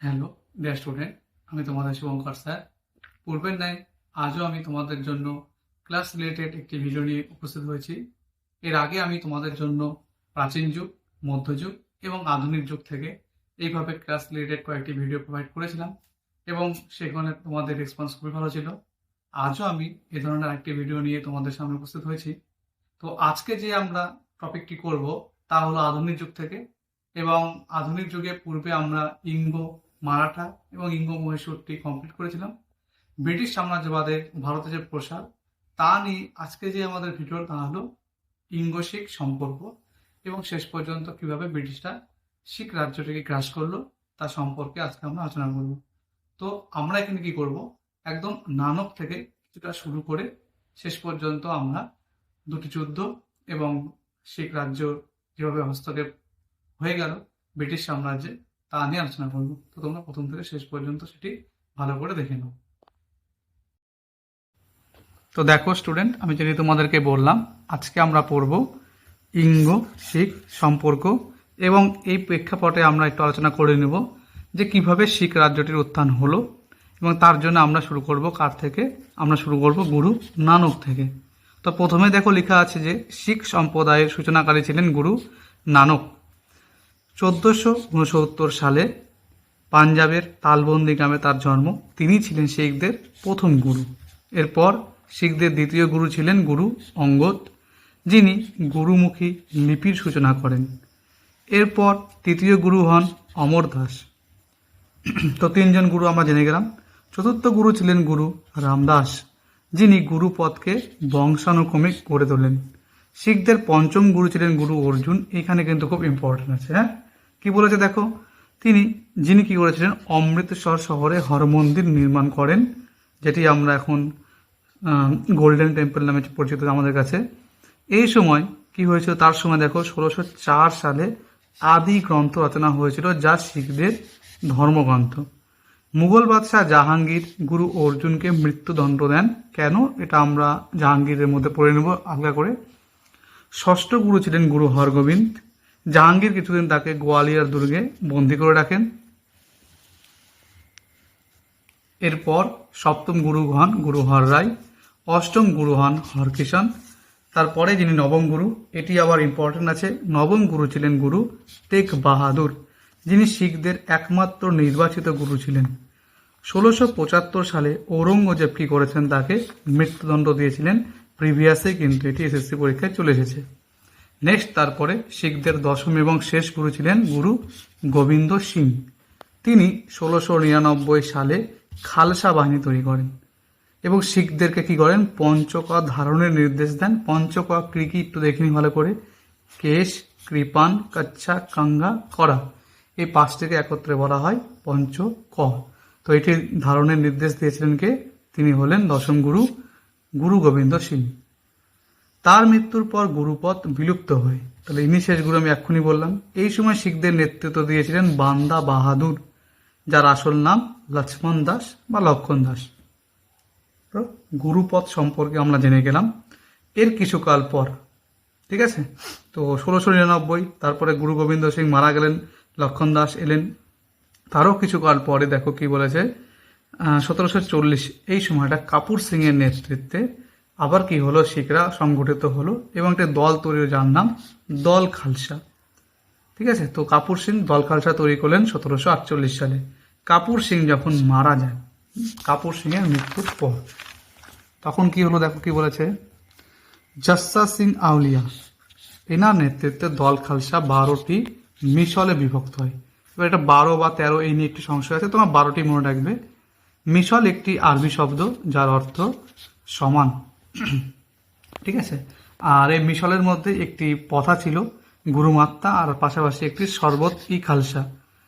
Hello dear student আমি তোমাদের Shubhankar sir. পূর্বের ন্যায় আজও আমি তোমাদের জন্য ক্লাস রিলেটেড একটি ভিডিও নিয়ে উপস্থিত হয়েছি। এর আগে আমি তোমাদের জন্য প্রাচীন যুগ মধ্যযুগ এবং আধুনিক যুগ থেকে এইভাবে ক্লাস রিলেটেড কয়েকটি ভিডিও প্রোভাইড করেছিলাম এবং সেখানে তোমাদের রেসপন্স খুবই ভালো ছিল। আজও আমি এ ধরনের একটি ভিডিও নিয়ে তোমাদের সামনে উপস্থিত হয়েছি। তো আজকে যে আমরা টপিকটি করব তা হলো আধুনিক যুগ থেকে এবং আধুনিক যুগে পূর্বে আমরা ইঙ্গ মারাঠা এবং ইঙ্গ মহীশূরটি কমপ্লিট করেছিলাম। ব্রিটিশ সাম্রাজ্যবাদের ভারতে যে প্রসার, তা নিয়ে আজকে যে আমাদের ভিডিও তা হলো, ইঙ্গ শিখ সম্পর্ক এবং শেষ পর্যন্ত কীভাবে ব্রিটিশরা শিখ রাজ্যটিকে গ্রাস করল, তা সম্পর্কে আজকে আমরা আলোচনা করব। তো আমরা এখানে কি করব, একদম নানক থেকে কিছুটা শুরু করে শেষ পর্যন্ত আমরা দুটি যুদ্ধ এবং শিখ রাজ্য যেভাবে হস্তক্ষেপ হয়ে গেল, ব্রিটিশ সাম্রাজ্যে তা নিয়ে আলোচনা করব। তো তোমরা প্রথম থেকে শেষ পর্যন্ত সেটি ভালো করে দেখে নাও। তো দেখো স্টুডেন্ট আমি যদি তোমাদেরকে বললাম, আজকে আমরা পড়ব ইঙ্গ, শিখ, সম্পর্ক এবং এই প্রেক্ষাপটে আমরা একটু আলোচনা করে নেব যে কীভাবে শিখ রাজ্যটির উত্থান হলো এবং তার জন্য আমরা শুরু করব কার থেকে? আমরা শুরু করব গুরু নানক থেকে। তো প্রথমে দেখো লেখা আছে যে শিখ সম্প্রদায়ের সূচনাকারী ছিলেন গুরু নানক। চোদ্দোশো সালে পাঞ্জাবের তালবন্দি গ্রামে তার জন্ম। তিনি ছিলেন শিখদের প্রথম গুরু। এরপর শিখদের দ্বিতীয় গুরু ছিলেন গুরু অঙ্গদ, যিনি গুরুমুখী লিপির সূচনা করেন। এরপর তৃতীয় গুরু হন অমর দাস। তো তিনজন গুরু আমরা জেনে গেলাম। চতুর্থ গুরু ছিলেন গুরু রামদাস, যিনি গুরুপদকে বংশানুক্রমিক করে তোলেন। শিখদের পঞ্চম গুরু ছিলেন গুরু অর্জুন। এখানে কিন্তু খুব ইম্পর্টেন্ট আছে হ্যাঁ? কি বলেছে দেখো? তিনি, যিনি কি করেছিলেন? অমৃতসর শহরে হরমন্দির নির্মাণ করেন, যেটি আমরা এখন গোল্ডেন টেম্পল নামে পরিচিত আমাদের কাছে। এই সময় কি হয়েছিল? তার সময় দেখো, ষোলোশো চার সালে আদি গ্রন্থ রচনা হয়েছিল যা শিখদের ধর্মগ্রন্থ। মুঘল বাদশাহ জাহাঙ্গীর গুরু অর্জুনকে মৃত্যুদণ্ড দেন। কেন? এটা আমরা জাহাঙ্গীরের মধ্যে পড়ে নেব আলগা করে। ষষ্ঠ গুরু ছিলেন গুরু হরগোবিন্দ। জাহাঙ্গীর কিছুদিন তাকে গোয়ালিয়র দুর্গে বন্দি করে রাখেন। এরপর সপ্তম গুরু হন গুরু হর রায়, অষ্টম গুরু হন হরকিষণ তারপরে যিনি নবম গুরু, এটি আবার ইম্পর্টেন্ট আছে, নবম গুরু ছিলেন গুরু তেগ বাহাদুর, যিনি শিখদের একমাত্র নির্বাচিত গুরু ছিলেন। ষোলোশো পঁচাত্তর সালে ঔরঙ্গজেব কি করেছেন তাকে মৃত্যুদণ্ড দিয়েছিলেন, প্রিভিয়াসে কিন্তু এটি এসএসসি পরীক্ষায় চলে এসেছে। নেক্সট তারপরে শিখদের দশম এবং শেষ গুরু ছিলেন গুরু গোবিন্দ সিং। তিনি ষোলোশো নিরানব্বই সালে খালসা বাহিনী তৈরি করেন এবং শিখদেরকে কি করেন? পঞ্চক ধারণের নির্দেশ দেন। পঞ্চক কি কি একটু দেখিনি ভালো করে। কেশ, কৃপান, কচ্ছা, কাঙ্গা করা এই পাঁচটিকে একত্রে বলা হয় পঞ্চ ক তো এটি ধারণের নির্দেশ দিয়েছিলেন কে? তিনি হলেন দশম গুরু গুরু গোবিন্দ সিং। তার মৃত্যুর পর গুরুপদ বিলুপ্ত হয়। তাহলে ইনি শেষ গুরু আমি এক্ষুনি বললাম। এই সময় শিখদের নেতৃত্ব দিয়েছিলেন বান্দা বাহাদুর, যার আসল নাম লক্ষ্মণ দাস বা লক্ষণ দাস। তো গুরুপদ সম্পর্কে আমরা জেনে গেলাম। এর কিছুকাল পর, ঠিক আছে? তো ষোলোশো নিরানব্বই, তারপরে গুরু গোবিন্দ সিং মারা গেলেন লক্ষণ দাস এলেন। তারও কিছুকাল পরে, দেখো কি বলেছে সতেরোশো চল্লিশ, এই সময়টা কাপুর সিং এর নেতৃত্বে আবার কি হলো? শিখরা সংগঠিত হলো এবং একটা দল তৈরি যার নাম দল খালসা। ঠিক আছে? তো কাপুর সিং দল খালসা তৈরি করলেন সতেরোশো আটচল্লিশ সালে। কাপুর সিং যখন মারা যান কাপুর সিং এর মৃত্যুর পর, তখন কি হলো দেখো কি বলেছে? জস্সা সিং আউলিয়া, এনার নেতৃত্বে দল খালসা বারোটি মিশলে বিভক্ত হয়। এবার এটা বারো বা তেরো এই নিয়ে একটি সংশয় আছে, তোমার বারোটি মনে রাখবে। মিশল একটি আরবি শব্দ যার অর্থ সমান। ঠিক আছে? আর এই মিশলের মধ্যে একটি পথা ছিল গুরুমাত্তা আর পাশাপাশি একটি শরবত ই খালসা।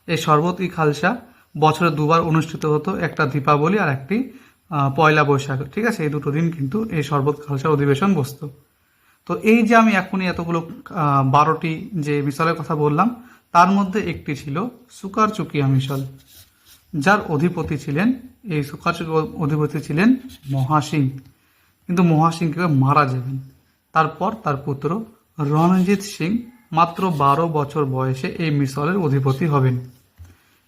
এই শরবত ই খালসা বছরে দুবার অনুষ্ঠিত হতো, একটা দীপাবলি আর একটি পয়লা বৈশাখ। ঠিক আছে? এই দুটো দিন কিন্তু এই শরবত খালসা অধিবেশন বসত। তো এই যে আমি এখনই এতগুলো বারোটি যে মিশলের কথা বললাম, তার মধ্যে একটি ছিল সুকার চুকিয়া মিশল, যার অধিপতি ছিলেন, এই সুকার অধিপতি ছিলেন মহাসিং। কিন্তু মহাসিং কীভাবে মারা যাবেন। তারপর তার পুত্র রণজিৎ সিং মাত্র বারো বছর বয়সে এই মিশলের অধিপতি হবেন।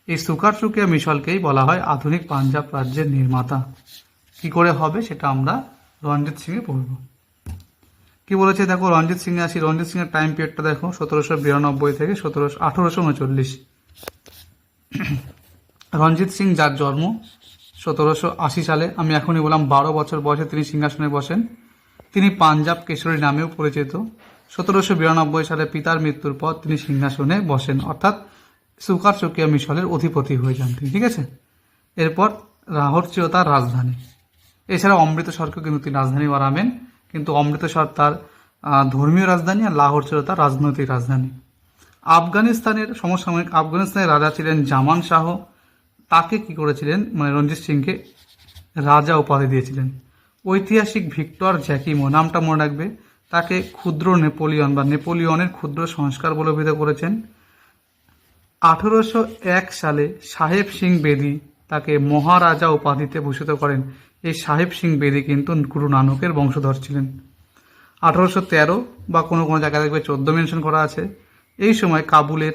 এই সুকার চুকিয়া মিশলকেই বলা হয় আধুনিক পাঞ্জাব রাজ্যের নির্মাতা। কি করে হবে সেটা আমরা রঞ্জিত সিংয়ে পড়ব। কি বলেছে? দেখো রঞ্জিত সিং আসি। রঞ্জিত সিং এর টাইম পিরিয়ডটা দেখো, সতেরোশো বিরানব্বই থেকে সতেরোশো আঠারোশো উনচল্লিশ। রঞ্জিত সিং, যার জন্ম সতেরোশো আশি সালে আমি এখনই বললাম বারো বছর বয়সে তিনি সিংহাসনে বসেন। তিনি পাঞ্জাব কেশরী নামেও পরিচিত। সতেরোশো বিরানব্বই সালে পিতার মৃত্যুর পর তিনি সিংহাসনে বসেন। অর্থাৎ সুকার চকিয়া মিশলের অধিপতি হয়ে যান তিনি, ঠিক আছে? এরপর লাহোর ছিল তার রাজধানী। এছাড়া অমৃতসরকেও কিন্তু তিনি রাজধানী বানাবেন। কিন্তু অমৃতসর তার ধর্মীয় রাজধানী আর লাহোর ছিল তার রাজনৈতিক রাজধানী। আফগানিস্তানের সমসাময়িক আফগানিস্তানের রাজা ছিলেন জামান শাহ। তাকে কি করেছিলেন? মানে রঞ্জিত সিংকে রাজা উপাধি দিয়েছিলেন। ঐতিহাসিক ভিক্টর জ্যাকিমো, নামটা মনে রাখবে, তাকে ক্ষুদ্র নেপোলিয়ন বা নেপোলিয়নের ক্ষুদ্র সংস্কার বলে অভিহিত করেছেন। আঠেরোশো এক সালে সাহেব সিং বেদি তাকে মহারাজা উপাধিতে ভূষিত করেন। এই সাহেব সিং বেদি কিন্তু গুরু নানকের বংশধর ছিলেন। আঠারোশো তেরো বা কোনো কোনো জায়গায় দেখবে চোদ্দ মেনশন করা আছে। এই সময় কাবুলের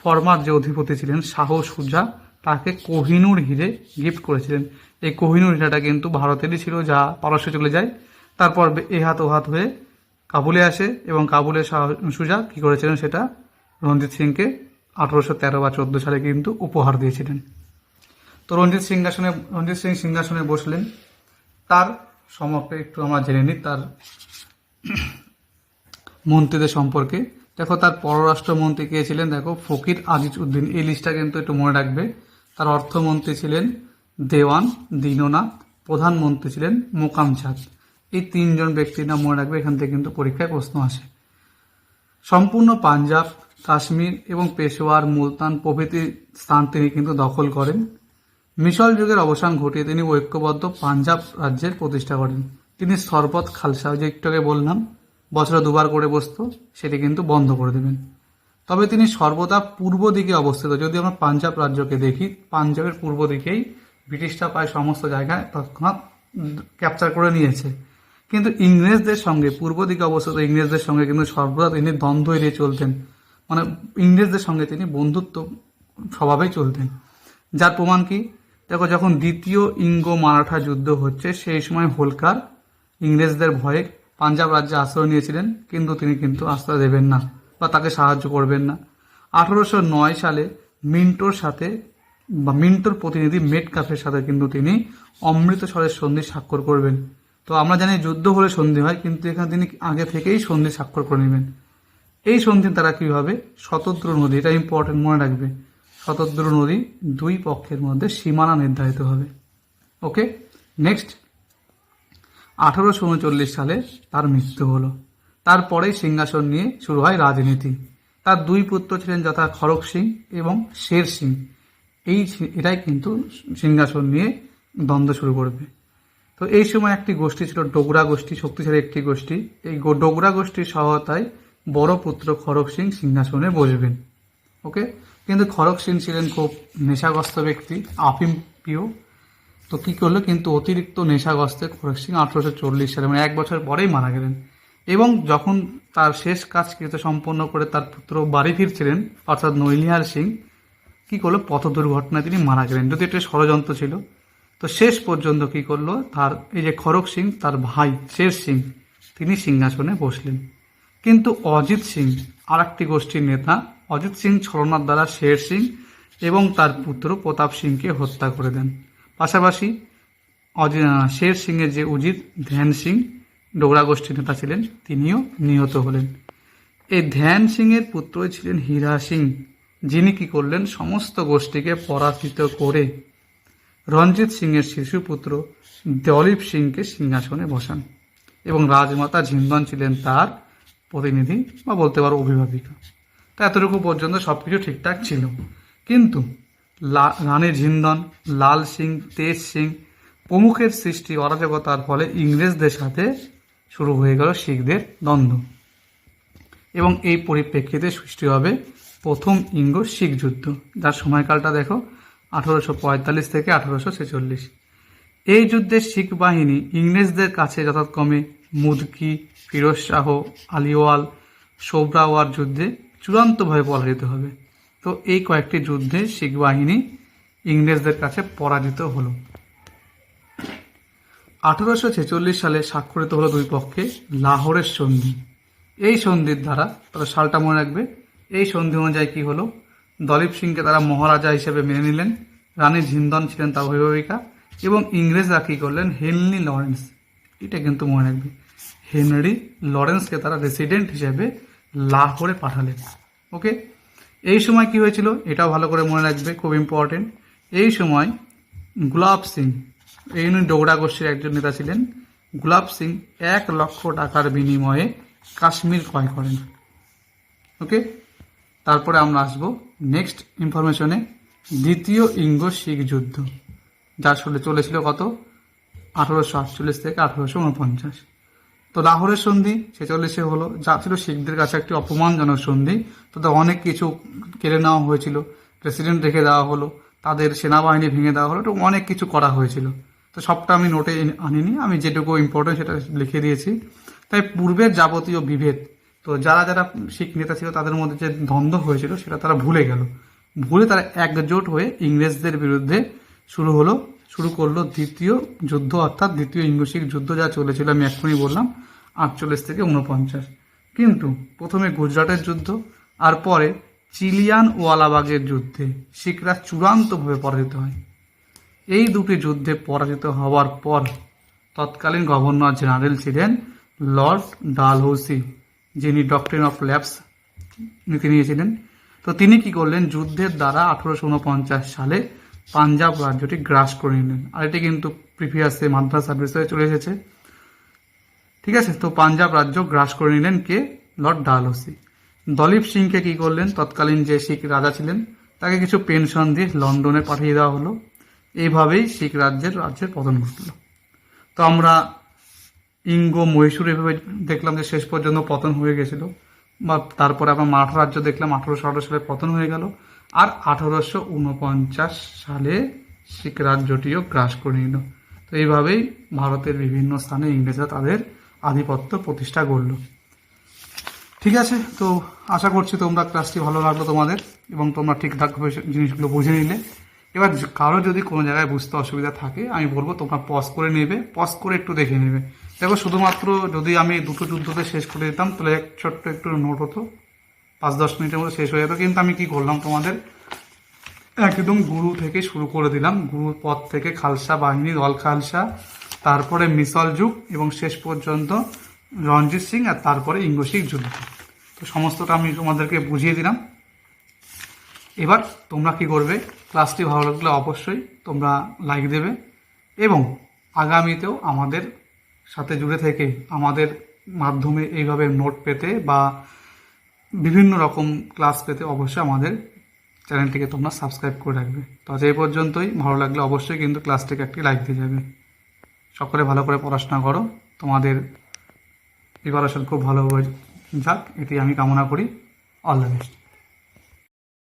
ফরমার যে অধিপতি ছিলেন, শাহ সুজা তাকে কোহিনুর হিরে গিফট করেছিলেন। এই কোহিনুর হীরাটা কিন্তু ভারতেরই ছিল, যা পারস্যে চলে যায়। তারপর এ হাত ও হাত হয়ে কাবুলে আসে এবং কাবুলের শাহ সুজা কী করেছিলেন সেটা? রঞ্জিত সিংকে আঠারোশো তেরো বা চোদ্দ সালে কিন্তু উপহার দিয়েছিলেন। তো রঞ্জিত সিংহাসনে, রঞ্জিত সিং সিংহাসনে বসলেন। তার সমকে একটু আমরা জেনে নিই। তার মন্ত্রীদের সম্পর্কে। দেখো, তার পররাষ্ট্রমন্ত্রী কে ছিলেন? দেখো, ফকির আজিজ উদ্দিন এই লিস্টটা কিন্তু একটু মনে রাখবে। তার অর্থমন্ত্রী ছিলেন দেওয়ান দীননাথ, প্রধানমন্ত্রী ছিলেন মোকাম চাঁদ এই তিনজন ব্যক্তির নাম মনে রাখবে, এখান থেকে কিন্তু পরীক্ষায় প্রশ্ন আসে। সম্পূর্ণ পাঞ্জাব, কাশ্মীর এবং পেশোয়ার মুলতান প্রভৃতি স্থান তিনি কিন্তু দখল করেন। মিশল যুগের অবসান ঘটিয়ে তিনি ঐক্যবদ্ধ পাঞ্জাব রাজ্যের প্রতিষ্ঠা করেন। তিনি সরবত খালসা যে একটু বললাম, বছরে দুবার করে বসত, সেটি কিন্তু বন্ধ করে দেবেন। তবে তিনি সর্বদা পূর্ব দিকে অবস্থিত। যদি আমরা পাঞ্জাব রাজ্যকে দেখি, পাঞ্জাবের পূর্ব দিকেই ব্রিটিশরা প্রায় সমস্ত জায়গায় তৎক্ষণাৎ ক্যাপচার করে নিয়েছে। কিন্তু ইংরেজদের সঙ্গে, পূর্ব দিকে অবস্থিত ইংরেজদের সঙ্গে কিন্তু সর্বদা তিনি দ্বন্দ্ব এড়িয়ে চলতেন। মানে ইংরেজদের সঙ্গে তিনি বন্ধুত্ব স্বভাবেই চলতেন। যার প্রমাণ কি? দেখো, যখন দ্বিতীয় ইঙ্গ মারাঠা যুদ্ধ হচ্ছে, সেই সময় হোলকার ইংরেজদের ভয়ে পাঞ্জাব রাজ্যে আশ্রয় নিয়েছিলেন, কিন্তু তিনি কিন্তু আশ্রয় দেবেন না। বা তাকে সাহায্য করবেন না। আঠারোশো নয় সালে মিন্টোর সাথে বা মিন্টোর প্রতিনিধি মেট কাফের সাথে কিন্তু তিনি অমৃতসরের সন্ধি স্বাক্ষর করবেন। তো আমরা জানি যুদ্ধ হলে সন্ধি হয়, কিন্তু এখানে তিনি আগে থেকেই সন্ধি স্বাক্ষর করে নেবেন। এই সন্ধির তারা কি হবে? নদী, এটা ইম্পর্টেন্ট মনে রাখবে। শতদ্র নদী দুই পক্ষের মধ্যে সীমানা নির্ধারিত হবে। ওকে নেক্সট আঠারোশো উনচল্লিশ সালে তার মৃত্যু হলো। তারপরেই সিংহাসন নিয়ে শুরু হয় রাজনীতি। তার দুই পুত্র ছিলেন যথা খড়গ সিং এবং শের সিং। এই এটাই কিন্তু সিংহাসন নিয়ে দ্বন্দ্ব শুরু করবে। তো এই সময় একটি গোষ্ঠী ছিল ডোগরা গোষ্ঠী, শক্তিশালী একটি গোষ্ঠী। এই ডোগরা গোষ্ঠীর সহায়তায় বড় পুত্র খড়গ সিং সিংহাসনে বসবেন। ওকে? কিন্তু খড়গ সিং ছিলেন খুব নেশাগ্রস্ত ব্যক্তি, আফিম প্রিয়। তো কী করল? কিন্তু অতিরিক্ত নেশাগ্রস্তে খড়গ সিং আঠারোশো চল্লিশ সালে মানে এক বছর পরেই মারা গেলেন। এবং যখন তার শেষ কাজ কৃত সম্পন্ন করে তার পুত্র বাড়ি ফিরছিলেন অর্থাৎ নৈলিহার সিং কি করল? পথ দুর্ঘটনায় তিনি মারা গেলেন। যদি এটা ষড়যন্ত্র ছিল। তো শেষ পর্যন্ত কি করল? তার এই যে খড়গ সিং তার ভাই শের সিং তিনি সিংহাসনে বসলেন। কিন্তু অজিত সিং আর একটি গোষ্ঠীর নেতা অজিত সিং ছলনার দ্বারা শের সিং এবং তার পুত্র প্রতাপ সিংকে হত্যা করে দেন। পাশাপাশি অজি আহ, শের সিংয়ের যে উজিত ধ্যান সিং ডোগরা গোষ্ঠীর নেতা ছিলেন, তিনিও নিহত হলেন। এই ধ্যান সিংয়ের পুত্রই ছিলেন হীরা সিং, যিনি কি করলেন? সমস্ত গোষ্ঠীকে পরাজিত করে রঞ্জিত সিংয়ের শিশুপুত্র দলীপ সিংকে সিংহাসনে বসান এবং রাজমাতা ঝিন্দন ছিলেন তার প্রতিনিধি বা বলতে পারো অভিভাবিকা। তো এতটুকু পর্যন্ত সব কিছু ঠিকঠাক ছিল। কিন্তু রানী ঝিন্দন, লাল সিং, তেজ সিং প্রমুখের সৃষ্টি অরাজকতার ফলে ইংরেজদের সাথে শুরু হয়ে গেল শিখদের দ্বন্দ্ব। এবং এই পরিপ্রেক্ষিতে সৃষ্টি হবে প্রথম ইঙ্গ শিখ যুদ্ধ। যার সময়কালটা দেখো, আঠারোশো পঁয়তাল্লিশ থেকে আঠারোশো ছেচল্লিশ। এই যুদ্ধে শিখ বাহিনী ইংরেজদের কাছে যথাক্রমে মুদকি, ফিরোজ শাহ, আলিওয়াল, সোবরাওয়ার যুদ্ধে চূড়ান্তভাবে পরাজিত হবে। তো এই কয়েকটি যুদ্ধে শিখ বাহিনী ইংরেজদের কাছে পরাজিত হলো। আঠারোশো ছেচল্লিশ সালে স্বাক্ষরিত হলো দুই পক্ষে, লাহোরের সন্ধি। এই সন্ধির দ্বারা তারা সালটা মনে রাখবে। এই সন্ধি অনুযায়ী কি হলো? দলীপ সিংকে তারা মহারাজা হিসেবে মেনে নিলেন। রানী ঝিন্দন ছিলেন তার অভিভাবিকা। এবং ইংরেজরা কি করলেন? Henry Lawrence. এটা কিন্তু মনে রাখবে। হেনরি লরেন্সকে তারা রেসিডেন্ট হিসেবে লাহোরে পাঠালেন। ওকে? এই সময় কি হয়েছিল? এটাও ভালো করে মনে রাখবে। খুব ইম্পর্টেন্ট এই সময় গুলাব সিং এই ডোগরা গোষ্ঠীর একজন নেতা ছিলেন। গুলাব সিং এক লক্ষ টাকার বিনিময়ে কাশ্মীর ক্রয় করেন। ওকে? তারপরে আমরা আসব নেক্সট ইনফরমেশনে। দ্বিতীয় ইঙ্গ শিখ যুদ্ধ। যা আসলে চলেছিল কত? আঠারোশো আটচল্লিশ থেকে আঠারোশো উনপঞ্চাশ। তো লাহোরের সন্ধি, ছেচল্লিশে হলো। যা ছিল শিখদের কাছে একটি অপমানজনক সন্ধি। তাদের অনেক কিছু কেড়ে নেওয়া হয়েছিল। প্রেসিডেন্ট রেখে দেওয়া হলো। তাদের সেনাবাহিনী ভেঙে দেওয়া হলো। অনেক কিছু করা হয়েছিল। তো সবটা আমি নোটে আনিনি। আমি যেটুকু ইম্পর্টেন্ট সেটা লিখে দিয়েছি। তাই পূর্বের যাবতীয় বিভেদ, তো যারা যারা শিখ নেতা ছিল, তাদের মধ্যে যে দ্বন্দ্ব হয়েছিল, সেটা তারা ভুলে গেল। ভুলে তারা একজোট হয়ে ইংরেজদের বিরুদ্ধে শুরু হলো, শুরু করল দ্বিতীয় যুদ্ধ, অর্থাৎ দ্বিতীয় ইংরেজিক যুদ্ধ যা চলেছিল, আমি এক্ষুনি বললাম, আটচল্লিশ থেকে উনপঞ্চাশ কিন্তু প্রথমে গুজরাটের যুদ্ধ, আর পরে চিলিয়ান ওয়ালাবাগের যুদ্ধে শিখরা চূড়ান্তভাবে পরাজিত হয়। এই দুটি যুদ্ধে পরাজিত হওয়ার পর তৎকালীন গভর্নর জেনারেল ছিলেন লর্ড ডালহৌসি, যিনি ডক্টরিন অফ ল্যাবস নীতি নিয়েছিলেন। তো তিনি কি করলেন? যুদ্ধের দ্বারা আঠারোশো উনপঞ্চাশ সালে পাঞ্জাব রাজ্যটি গ্রাস করে নিলেন। আর এটি কিন্তু প্রিভিয়াসে মাদ্রাস সার্ভিস হয়ে চলে এসেছে। ঠিক আছে, তো পাঞ্জাব রাজ্য গ্রাস করে নিলেন কে? লর্ড ডালহৌসি। দলীপ সিংকে কি করলেন? তৎকালীন যে শিখ রাজা ছিলেন, তাকে কিছু পেনশন দিয়ে লন্ডনে পাঠিয়ে দেওয়া হলো। এইভাবেই শিখ রাজ্যের রাজ্যের পতন ঘটল। তো আমরা ইঙ্গ, মহীশূর এভাবে দেখলাম যে শেষ পর্যন্ত পতন হয়ে গেছিল। বা তারপরে আবার মারাঠা রাজ্য দেখলাম, আঠারোশো আঠারো সালে পতন হয়ে গেল। আর আঠারোশো উনপঞ্চাশ সালে শিখ রাজ্যটিও গ্রাস করে নিল। তো এইভাবেই ভারতের বিভিন্ন স্থানে ইংরেজরা তাদের আধিপত্য প্রতিষ্ঠা করল। ঠিক আছে, তো আশা করছি তোমরা ক্লাসটি ভালো লাগল তোমাদের এবং তোমরা ঠিকঠাকভাবে জিনিসগুলো বুঝে নিলে। এবার কারও যদি কোনো জায়গায় বুঝতে অসুবিধা থাকে, আমি বলব তোমরা পজ করে নেবে পজ করে একটু দেখে নেবে। দেখো, শুধুমাত্র যদি আমি দুটো যুদ্ধতে শেষ করে দিতাম, তাহলে এক ছোট্ট একটু নোট হতো। পাঁচ, দশ মিনিটের মধ্যে শেষ হয়ে যেত, কিন্তু আমি কি করলাম তোমাদের? একদম গুরু থেকে শুরু করে দিলাম। গুরুর পদ থেকে খালসা বাহিনী, দল খালসা, তারপরে মিসল যুগ, এবং শেষ পর্যন্ত রঞ্জিত সিং আর তারপরে ইঙ্গসিক যুদ্ধ। তো সমস্তটা আমি তোমাদেরকে বুঝিয়ে দিলাম। এবার তোমরা কি করবে? ক্লাসটি ভালো লাগলে অবশ্যই তোমরা লাইক দেবে এবং আগামীতেও আমাদের সাথে জুড়ে থেকে আমাদের মাধ্যমে এইভাবে নোট পেতে বা বিভিন্ন রকম ক্লাস পেতে অবশ্যই আমাদের চ্যানেলটিকে তোমরা সাবস্ক্রাইব করে রাখবে। তো আজ এই পর্যন্তই। ভালো লাগলে অবশ্যই কিন্তু ক্লাসটিকে একটি লাইক দিয়ে যাবে। সকলে ভালো করে পড়াশোনা করো। তোমাদের প্রিপারেশন খুব ভালোভাবে যাক। এটি আমি কামনা করি। All the best